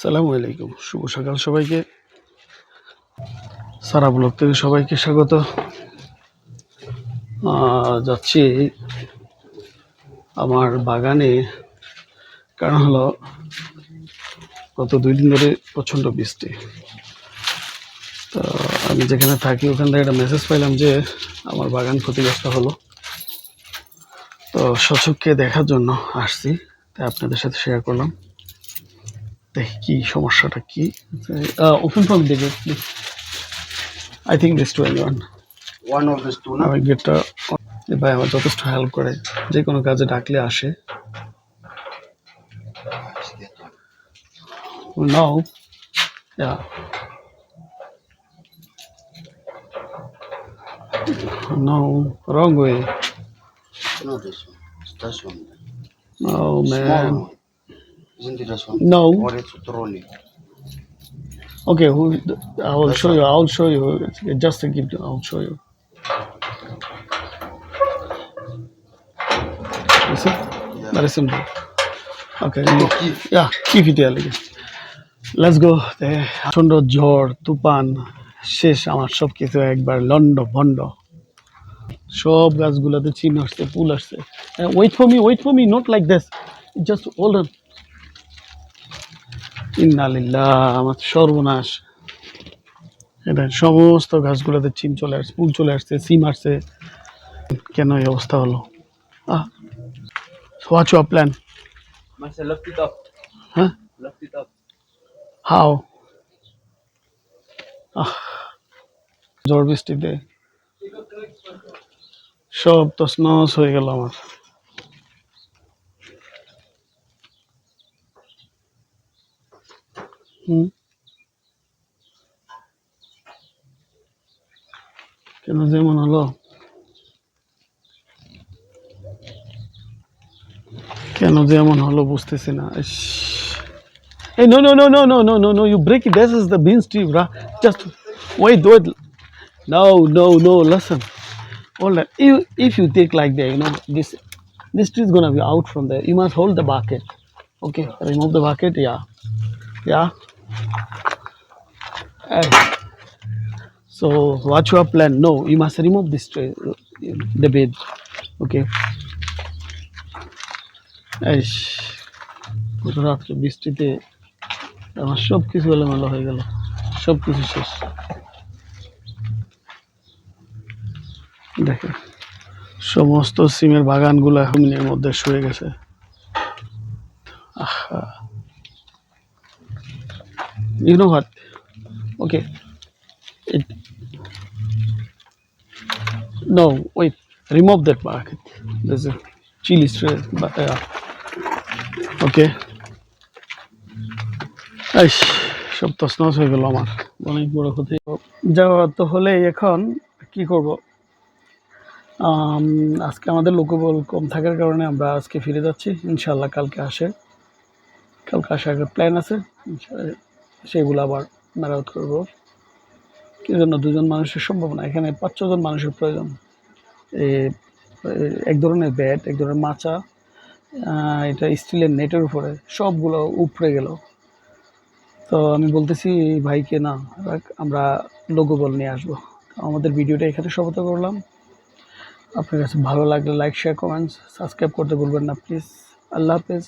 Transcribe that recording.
সালামু আলাইকুম। শুভ সকাল সবাইকে। সারা ব্লক থেকে সবাইকে স্বাগত। যাচ্ছি আমার বাগানে। কারণ হলো, গত দুই দিন ধরে প্রচণ্ড বৃষ্টি। তো আমি যেখানে থাকি, ওখান থেকে একটা মেসেজ পাইলাম যে, আমার বাগান ক্ষতিগ্রস্ত হলো। তো সচককে দেখার জন্য আসছি। তাই আপনাদের সাথে শেয়ার করলাম। কি সমস্যাটা কি? ওপেন ফর্ম দেবে please I think this twelve one one of this two না? আমি গেটটা ভাই আমার যথেষ্ট হেল্প করে। যে কোনো কাজে ডাকলে আসে। Now now wrong way now Isn't it this one? no Or it's trolley. okay who I will show you I'll show you just to give I'll show you you see Yeah. very simple okay Keep. yeah keep it there let's go প্রচণ্ড ঝড় তুফান শেষ আমার সব কিছু একবার লন্ড ভন্ড সব গাছগুলোতে চিন আসছে ফুল আসছে wait for me wait for me not like this just on ইন্নালিল্লাহ আমার সর্বনাশ। এটা সমস্ত গাছগুলোতে চিন চলে আসছে ফুল চলে আসছে সিম আসছে। কেন এই অবস্থা হলো? Ah what's your plan. হ্যাঁ. হাও আহ ঝড় বৃষ্টিতে। সব তছনছ হয়ে গেল আমার। কেন যেমন হলো কেন যেমন হলো বুঝতেছি না ইস Hey, no, no, no, no, no, no, no, no. You break it. This is the beans tree, bruh. Just wait, wait. No, no, no. Listen. Hold on. If, if you take like that, you know, this this tree is gonna be out from there. You must hold the bucket. Okay. Remove the bucket. Yeah. Yeah. So what's your plan? No, you must remove this tree, the bed. Okay. এই পুরো রাত্রে বৃষ্টিতে আমার সব কিছু এলোমেলো হয়ে গেল সব কিছু শেষ দেখে সমস্ত সিমের বাগানগুলো মিনের মধ্যে শুয়ে গেছে আহা you know what okay No, wait. Remove that bucket. There's a chili tray. But, uh, okay. এই সব তছনছ হয়ে গেল আমার অনেক বড় ক্ষতি যাওয়া তো হলে এখন কি করব আজকে আমাদের লোকবল কম থাকার কারণে আমরা আজকে ফিরে যাচ্ছি ইনশাল্লাহ কালকে আসে কালকে আসার প্ল্যান আছে সেগুলো আবার মেরামত করব। কি জন্য? দুজন মানুষের সম্ভব না। এখানে পাঁচ ছজন মানুষের প্রয়োজন। এক ধরনের ব্যাট, এক ধরনের মাচা এটা স্টিলের নেটের উপরে সবগুলো উপড়ে গেল। তো আমি বলতেছি, ভাইকে না আমরা লোগো বল নিয়ে আসব। আমাদের ভিডিওটা এখানে সমাপ্ত করলাম। আপনার কাছে ভালো লাগলে লাইক শেয়ার কমেন্টস সাবস্ক্রাইব করতে ভুলবেন না প্লিজ আল্লাহ হাফেজ।